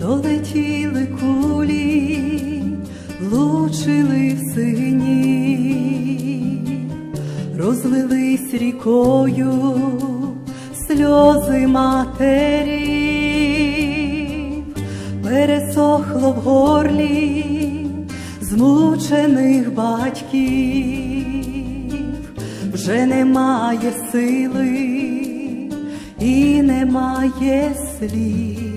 долетіли кулі, влучили в сині, розлились рікою сльози матері, пересохло в горлі змучених батьків, вже немає сили і немає слів.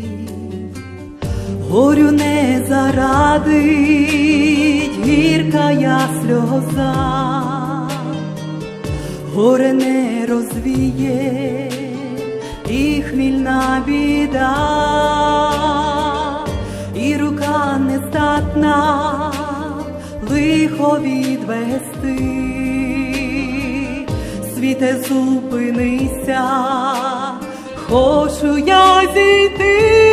Горю не зарадить гіркая сльоза, горе не розвіє і хмільна біда, і рука не здатна лихо відвести. Світе зупинися, хочу я зійти.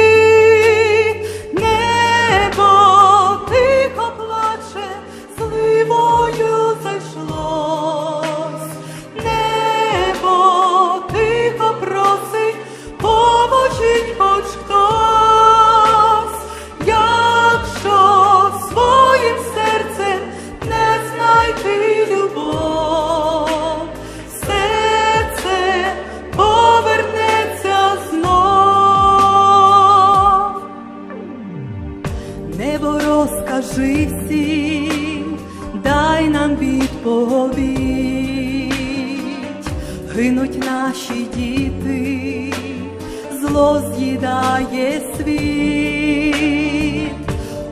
З'їдає світ,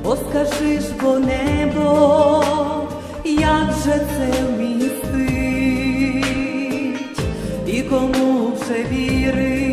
О, скажи ж бо небо, як же це вмістить, і кому вже вірить,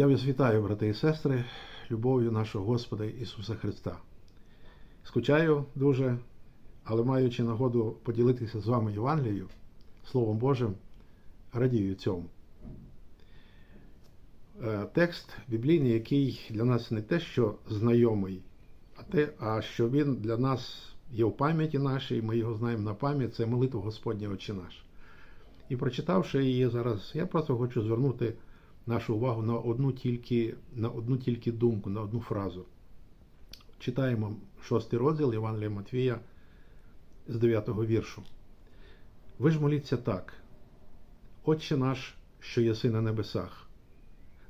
Я вас вітаю, брати і сестри, любов'ю нашого Господа Ісуса Христа. Скучаю дуже, але маючи нагоду поділитися з вами Євангелією, Словом Божим, радію цьому. Е, Текст біблійний, який для нас не те, що знайомий, а те, а що він для нас є в пам'яті нашій, ми його знаємо на пам'ять, це молитва Господня Отче наш. І прочитавши її зараз, я просто хочу звернути нашу увагу на одну тільки, на одну тільки думку, на одну фразу. Читаємо шостий розділ Євангелія Матвія з 9 віршу. Ви ж моліться так. Отче наш, що єси на небесах,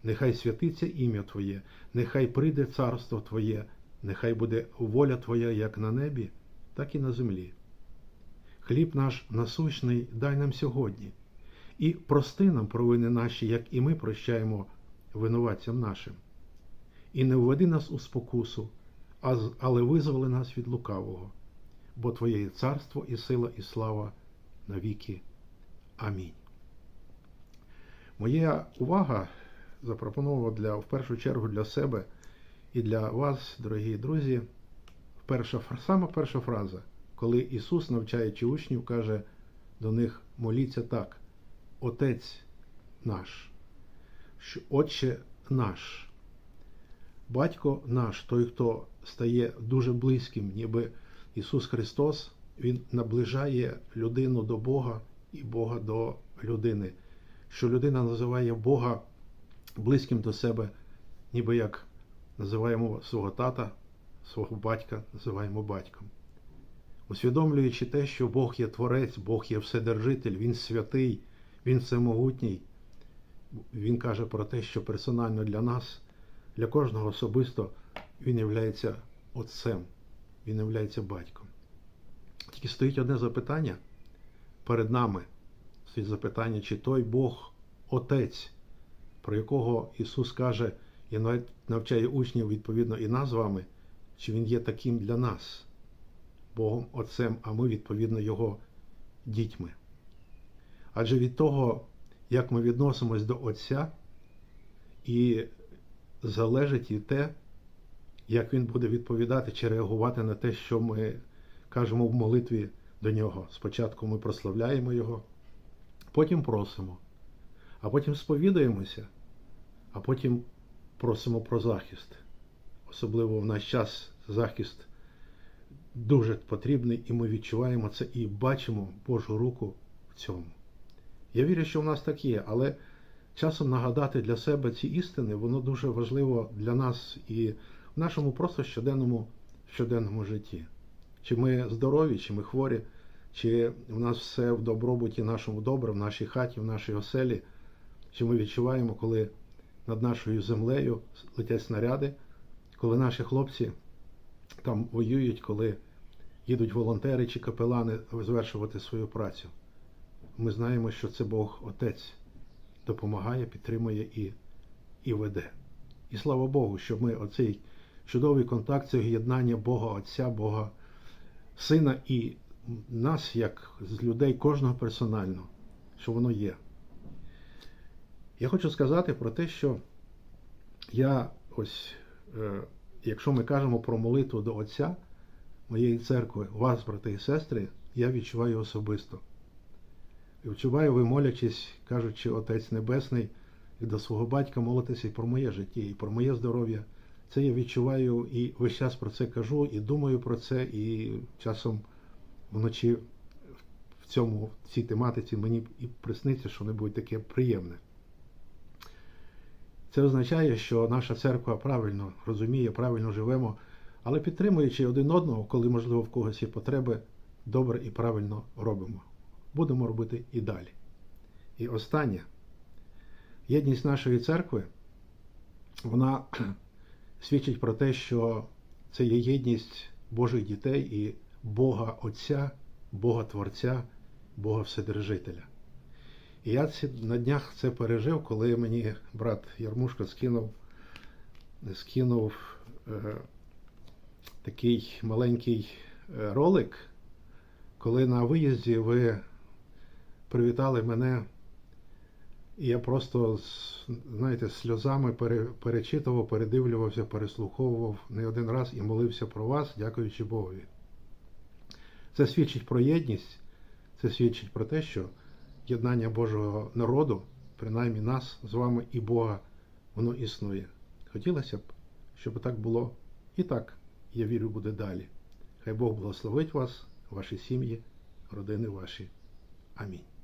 нехай святиться ім'я Твоє, нехай прийде царство Твоє, нехай буде воля Твоя як на небі, так і на землі. Хліб наш насущний дай нам сьогодні, і прости нам провини наші, як і ми прощаємо винуватцям нашим. І не введи нас у спокусу, але визволи нас від лукавого, бо Твоє є царство і сила, і слава навіки. Амінь. Моя увага запропонована для, в першу чергу для себе і для вас, дорогі друзі. Перша, сама перша фраза, коли Ісус, навчаючи учнів, каже до них: моліться так, Отець наш, що Отче наш, Батько наш, той, хто стає дуже близьким, ніби Ісус Христос, Він наближає людину до Бога і Бога до людини. Що людина називає Бога близьким до себе, ніби як називаємо свого тата, свого батька, називаємо батьком. Усвідомлюючи те, що Бог є Творець, Бог є Вседержитель, Він святий, Він всемогутній, Він каже про те, що персонально для нас, для кожного особисто, Він є Отцем, Він є батьком. Тільки стоїть одне запитання перед нами. Стоїть запитання, чи той Бог Отець, про якого Ісус каже, навіть навчає учнів відповідно і нас з вами, чи Він є таким для нас, Богом Отцем, а ми, відповідно, Його дітьми. Адже від того, як ми відносимось до Отця, і залежить і те, як Він буде відповідати чи реагувати на те, що ми кажемо в молитві до Нього. Спочатку ми прославляємо Його, потім просимо, а потім сповідаємося, а потім просимо про захист. Особливо в наш час захист дуже потрібний, і ми відчуваємо це і бачимо Божу руку в цьому. Я вірю, що в нас так є, але часом нагадати для себе ці істини, воно дуже важливо для нас і в нашому просто щоденному, щоденному житті. Чи ми здорові, чи ми хворі, чи в нас все в добробуті нашому добре, в нашій хаті, в нашій оселі, чи ми відчуваємо, коли над нашою землею летять снаряди, коли наші хлопці там воюють, коли їдуть волонтери чи капелани звершувати свою працю. Ми знаємо, що це Бог Отець допомагає, підтримує і, і веде. І слава Богу, що ми оцей чудовий контакт, це єднання Бога Отця, Бога Сина і нас, як з людей, кожного персонально, що воно є. Я хочу сказати про те, що я ось, е, якщо ми кажемо про молитву до Отця моєї церкви, вас, брати і сестри, я відчуваю особисто. І відчуваю, ви молячись, кажучи, Отець Небесний, і до свого батька молитеся і про моє життя, і про моє здоров'я. Це я відчуваю і весь час про це кажу, і думаю про це, і часом вночі в цьому, в цій тематиці мені і присниться, що не буде таке приємне. Це означає, що наша церква правильно розуміє, правильно живемо, але підтримуючи один одного, коли, можливо, в когось є потреби, добре і правильно робимо. Будемо робити і далі. І останнє, єдність нашої церкви, вона свідчить про те, що це є єдність Божих дітей і Бога Отця, Бога Творця, Бога Вседержителя. І я на днях це пережив, коли мені брат Ярмушка скинув, скинув е, такий маленький е, ролик, коли на виїзді ви привітали мене, і я просто, знаєте, сльозами перечитував, передивлювався, переслуховував не один раз і молився про вас, дякуючи Богові. Це свідчить про єдність, це свідчить про те, що єднання Божого народу, принаймні нас з вами і Бога, воно існує. Хотілося б, щоб так було і так, я вірю, буде далі. Хай Бог благословить вас, ваші сім'ї, родини ваші. Амінь.